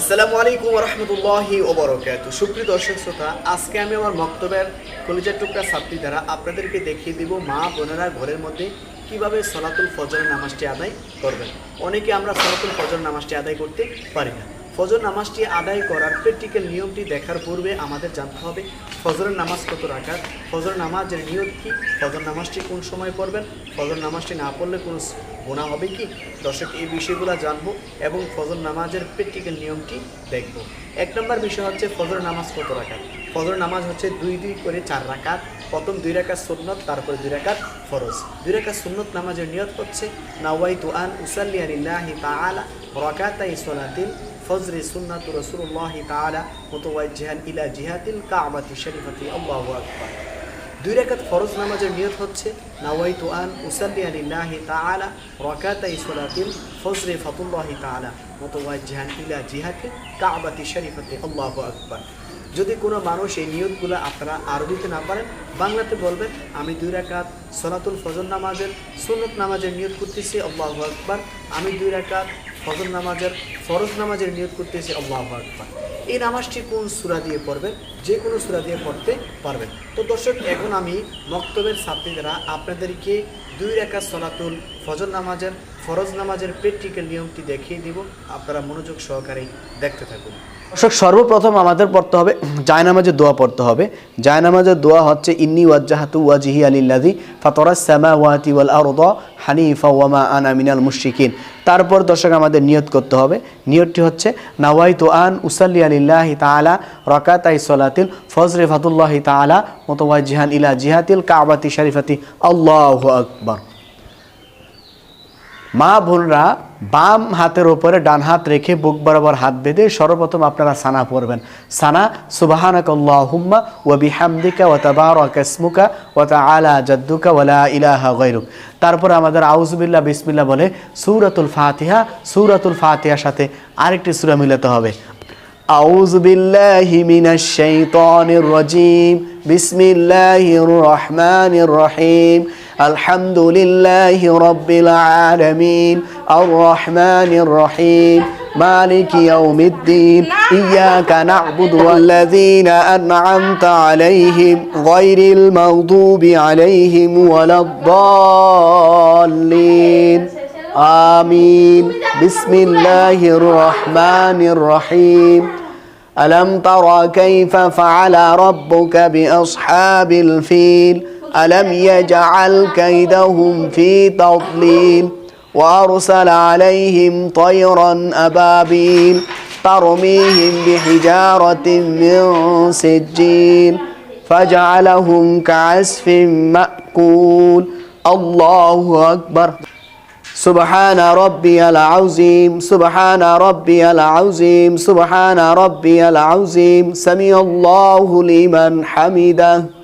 আসসালামু আলাইকুম রহমতুল্লাহি ওবরকাত। সুপ্রিয় দর্শক শ্রোতা, আজকে আমি আমার বক্তব্যের কলিজার টুকরা ছাত্রী দ্বারা আপনাদেরকে দেখিয়ে দিব মা বোনেরা ঘরের মধ্যে কীভাবে সলাতুল ফজরের নামাজটি আদায় করবেন। অনেকে আমরা সলাতুল ফজর নামাজটি আদায় করতে পারি না। ফজর নামাজটি আদায় করার প্র্যাকটিক্যাল নিয়মটি দেখার পূর্বে আমাদের জানতে হবে ফজরের নামাজ কত রাখার ফজর নামাজের নিয়ম কী, ফজর নামাজটি কোন সময় পড়বেন, ফজর নামাজটি না পড়লে কোনো গোনা হবে কি? দর্শক, এই বিষয়গুলো জানব এবং ফজর নামাজের প্র্যাকটিক্যাল নিয়মটি দেখব। এক নম্বর বিষয় হচ্ছে ফজর নামাজ কত রাখার ফজর নামাজ হচ্ছে দুই দুই করে চার রাকাত। প্রথম দুই রাকাত সুন্নত, তারপরে দুই রাকাত ফরজ। দুই রাকাত সুন্নত নামাজের নিয়ত হচ্ছে নাওয়াই তুআন উসাল্লি আলিল্লাহি তাআলা রাকাতাই সলাতিল ফজরে সুন্নাতু রাসূলুল্লাহি তাআলা মুতাওয়াজ্জিহান ইলা জিহাতিল কাবাতি শরীফাতি। আল্লাহু আকবার। দুই রাকাত ফরজ নামাজের নিয়ত হচ্ছে আল্লাহু আকবার। যদি কোনো মানুষ এই নিয়তগুলো আপনারা আরবিতে না পারেন, বাংলাতে বলবেন, আমি দুই রাকাত সলাতুল ফজর নামাজের, সুন্নত নামাজের নিয়ত করতেছি, আল্লাহু আকবার, আমি দুই রাকাত ফজর নামাজের, ফরজ নামাজের নিয়োগ করতেছি আল্লাহ আকবার। এই নামাজটি কোন সুরা দিয়ে পড়বেন? যে কোনো সুরা দিয়ে পড়তে পারবেন। তো দর্শক, এখন আমি মক্তবের ছাত্রীরা আপনাদেরকে দুই রেখা সলাতুল ফজর নামাজের, ফরজ নামাজের প্র্যাকটিক্যাল নিয়মটি দেখিয়ে দিব। আপনারা মনোযোগ সহকারে দেখতে থাকুন। দর্শক, সর্বপ্রথম আমাদের পড়তে হবে জায়নামাজের দোয়া পড়তে হবে। জায়নামাজের দোয়া হচ্ছে, ইন্নি ওয়াজ্জাহাতু ওয়াজিহি আলিল্লাযি ফাতারাস সামাওয়াতি ওয়াল আরদা হানিফা ওয়া মা আনা মিনাল মুশরিকিন। তারপর দর্শক, আমাদের নিয়ত করতে হবে। নিয়তটি হচ্ছে, নাওয়াইতু আন উসাল্লি আলিল্লাহি তাআলা রাকাতাই সলাতিল ফজরে ফাতুল্লাহি তাআলা মুতাওয়াজ্জিহান ইলা জিহাতিল কাবাতি শরীফাতি আল্লাহু আকবার। মা বোনরা বাম হাতের ওপরে ডান হাত রেখে বুক বরাবর হাত বেঁধে সর্বপ্রথম আপনারা সানা পড়বেন সানা সুবাহানাক আল্লাহুম্মা ওয়া বিহামদিকা ওয়া তাবারাকা ইসমুকা ওয়া তাআলা জাদ্দুকা ওয়া লা ইলাহা গায়রুক তারপরে আমাদের আউযুবিল্লাহ বিসমিল্লাহ বলে সূরাতুল ফাতিহা সূরাতুল ফাতিহার সাথে আরেকটি সূরা মিলাতে হবে أعوذ بالله من الشيطان الرجيم بسم الله الرحمن الرحيم الحمد لله رب العالمين الرحمن الرحيم مالك يوم الدين إياك نعبد والذين أنعمت عليهم غير المغضوب عليهم ولا الضالين. آمين. بسم الله الرحمن الرحيم. ألم تر كيف فعل ربك بأصحاب الفيل؟ ألم يجعل كيدهم في تضليل وأرسل عليهم طيرا أبابيل ترميهم بحجارة من سجيل فجعلهم كعسف مأكول. الله أكبر. سبحان ربي العظيم سبحان ربي العظيم سبحان ربي العظيم. سمع الله لمن حمده.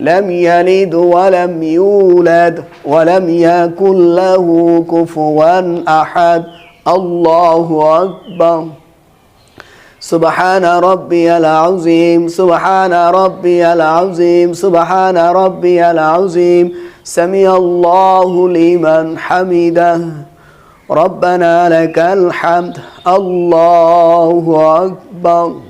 لم يلد ولم يولد ولم يكن له كفوا أحد. الله أكبر. سبحان ربي العظيم. سبحان ربي العظيم. سبحان ربي العظيم. سمع الله لمن حمده. ربنا لك الحمد. الله أكبر.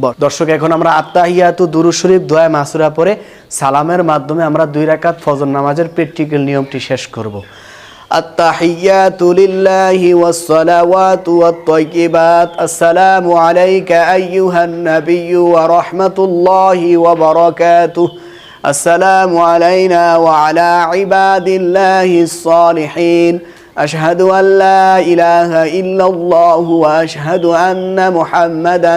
ব- দর্শক এখন আমরা আত্মাহিয়াতু দুরু শরীফ দোয়া মাসুরা পরে সালামের মাধ্যমে আমরা দুই রাকাত ফজর নামাজের প্র্যাকটিক্যাল নিয়মটি শেষ করব التحيات لله والصلوات والطيبات السلام عليك أيها النبي ورحمة الله وبركاته السلام علينا وعلى عباد الله الصالحين أشهد أن لا إله إلا الله وأشهد أن محمدًا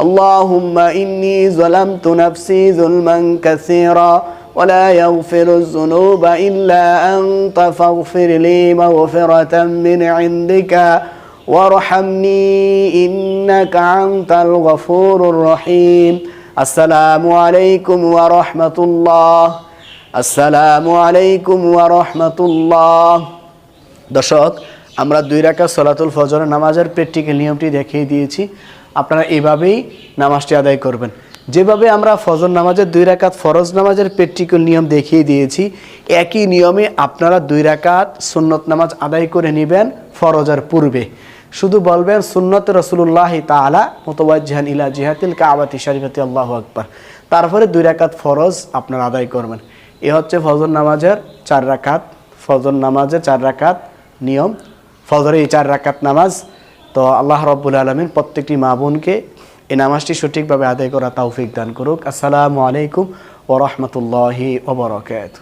اللهم اني ظلمت نفسي ظلما كثيرا ولا يغفر الذنوب الا انت فاغفر لي مغفره من عندك وارحمني انك انت الغفور الرحيم السلام عليكم ورحمه الله আসসালামু আলাইকুম ওয়া রাহমাতুল্লাহ দর্শক আমরা দুই রাকাত সলাতুল ফজরের নামাজের প্র্যাকটিক্যাল নিয়মটি দেখিয়ে দিয়েছি আপনারা এভাবেই নামাজটি আদায় করবেন। যেভাবে আমরা ফজর নামাজের দুই রাকাত ফরজ নামাজের প্র্যাকটিক্যাল নিয়ম দেখিয়ে দিয়েছি, একই নিয়মে আপনারা দুই রাকাত সুন্নত নামাজ আদায় করে নেবেন ফরজের পূর্বে। শুধু বলবেন সুন্নত রসুল্লাহ তালা মোতবাজ্জাহান ইলা জিহাতিল কাবাতি শরীফতি, আল্লাহ আকবার। তারপরে দুই রাকাত ফরজ আপনারা আদায় করবেন। এ হচ্ছে ফজর নামাজের চার রাকাত। ফজর নামাজের চার রাকাত নিয়ম। ফজরে এই চার রাকাত নামাজ তো আল্লাহ রব্বুল আলমিন প্রত্যেকটি মা বোনকে এই নামাজটি সঠিকভাবে আদায় করা তৌফিক দান করুক। আসসালামু আলাইকুম ও রহমতুল্লাহি ওবরকাত